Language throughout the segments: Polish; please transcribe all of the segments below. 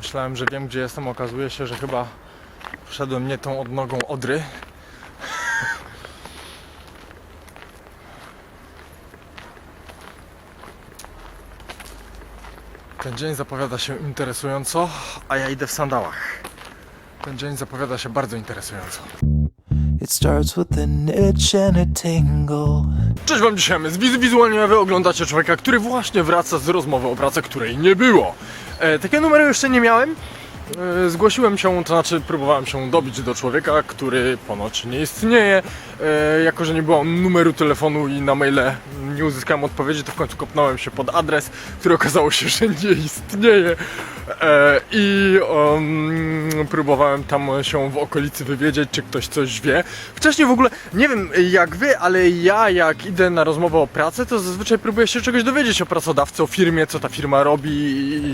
Myślałem, że wiem gdzie jestem, okazuje się, że chyba wszedłem nie tą odnogą Odry. Ten dzień zapowiada się interesująco, a ja idę w sandałach. Ten dzień zapowiada się bardzo interesująco. It starts with an itch and a tingle. Cześć wam dzisiaj, z wiz wizualnie wy oglądacie człowieka, który właśnie wraca z rozmowy o pracy, której nie było. E, takiego numeru jeszcze nie miałem. E, zgłosiłem się, to znaczy próbowałem się dobić do człowieka, który ponoć nie istnieje. E, jako, że nie było numeru telefonu i na maile nie uzyskałem odpowiedzi, to w końcu kopnąłem się pod adres, który okazało się, że nie istnieje. E, I um, próbowałem tam się w okolicy wywiedzieć, czy ktoś coś wie. Wcześniej w ogóle, nie wiem jak wy, ale ja jak idę na rozmowę o pracę, to zazwyczaj próbuję się czegoś dowiedzieć o pracodawcy, o firmie, co ta firma robi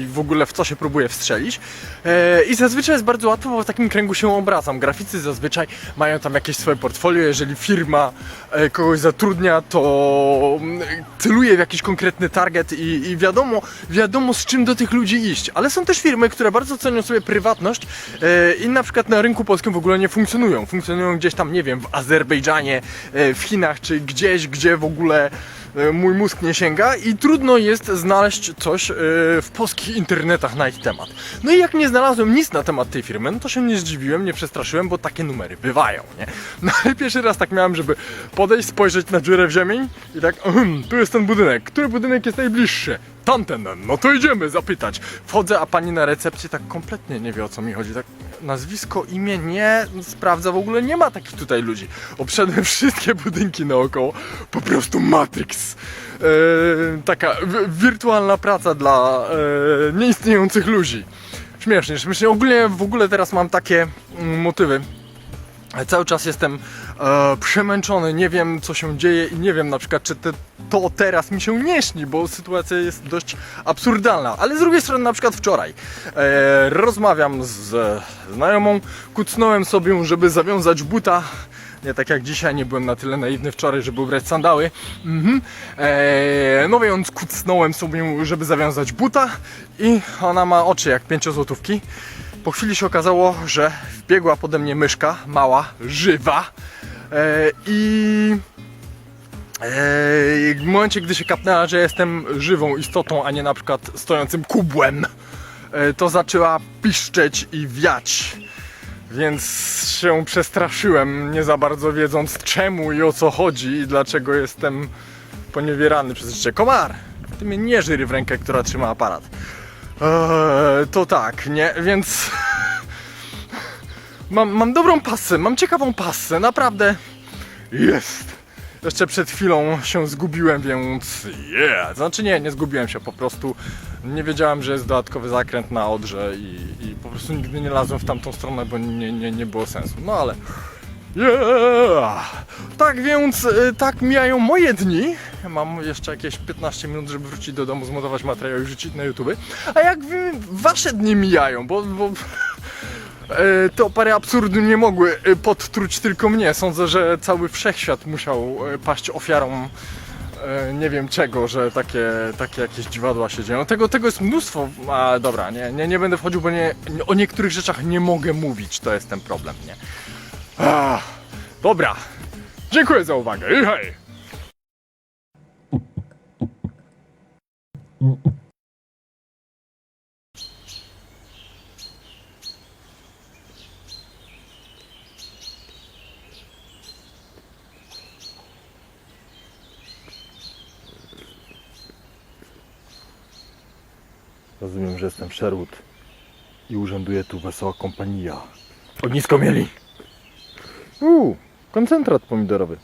i w ogóle w co się próbuje wstrzelić. E, I zazwyczaj jest bardzo łatwo, bo w takim kręgu się obracam. Graficy zazwyczaj mają tam jakieś swoje portfolio, jeżeli firma e, kogoś zatrudnia, to mm, celuje w jakiś konkretny target i, i wiadomo, wiadomo z czym do tych ludzi iść. Ale są też firmy, które bardzo cenią sobie prywatność i na przykład na rynku polskim w ogóle nie funkcjonują. Funkcjonują gdzieś tam, nie wiem, w Azerbejdżanie, e, w Chinach, czy gdzieś, gdzie w ogóle e, mój mózg nie sięga i trudno jest znaleźć coś e, w polskich internetach na ich temat. No i jak nie znalazłem nic na temat tej firmy, no to się nie zdziwiłem, nie przestraszyłem, bo takie numery bywają, nie? No ale pierwszy raz tak miałem, żeby podejść, spojrzeć na dziurę w ziemi i tak, hmm, tu jest ten budynek, który budynek jest najbliższy? Tamten, no to idziemy zapytać. Wchodzę, a pani na recepcji tak kompletnie nie wie o co mi chodzi. Tak nazwisko, imię nie sprawdza, w ogóle nie ma takich tutaj ludzi. Obszedłem wszystkie budynki naokoło. Po prostu Matrix. Eee, taka wi- wirtualna praca dla e, nieistniejących ludzi. Śmiesznie, śmiesznie. Ogólnie w ogóle teraz mam takie mm, motywy. Cały czas jestem e, przemęczony, nie wiem co się dzieje i nie wiem na przykład czy te, to teraz mi się nie śni, bo sytuacja jest dość absurdalna. Ale z drugiej strony na przykład wczoraj e, rozmawiam z znajomą, kucnąłem sobie, żeby zawiązać buta. Nie tak jak dzisiaj, nie byłem na tyle naiwny wczoraj, żeby ubrać sandały. Mhm. E, no więc kucnąłem sobie, żeby zawiązać buta i ona ma oczy jak pięciozłotówki. Po chwili się okazało, że wbiegła pode mnie myszka, mała, żywa i e, w momencie, gdy się kapnęła, że jestem żywą istotą, a nie na przykład stojącym kubłem, e, to zaczęła piszczeć i wiać. Więc się przestraszyłem, nie za bardzo wiedząc czemu i o co chodzi i dlaczego jestem poniewierany przez życie. Komar! Ty mnie nie żyry w rękę, która trzyma aparat. Eee, to tak, nie? Więc mam, mam dobrą pasę, mam ciekawą pasę, naprawdę jest. Jeszcze przed chwilą się zgubiłem, więc yeah. Znaczy nie, nie zgubiłem się, po prostu nie wiedziałem, że jest dodatkowy zakręt na Odrze i, i po prostu nigdy nie lazłem w tamtą stronę, bo nie, nie, nie było sensu. No ale yeah. Tak więc y, tak mijają moje dni. Mam jeszcze jakieś 15 minut, żeby wrócić do domu, zmontować materiał i wrzucić na YouTube. A jak wy, wasze dni mijają, bo, bo E, to parę absurdy nie mogły e, podtruć tylko mnie. Sądzę, że cały wszechświat musiał e, paść ofiarą nie wiem czego, że takie, takie jakieś dziwadła się dzieją. Tego, tego jest mnóstwo. A dobra, nie, nie, nie będę wchodził, bo nie, o niektórych rzeczach nie mogę mówić. To jest ten problem, nie? Dobra. Dziękuję za uwagę i hej! Rozumiem, że jestem Sherwood i urzęduje tu wesoła kompania. Ognisko mieli! Uuu, koncentrat pomidorowy.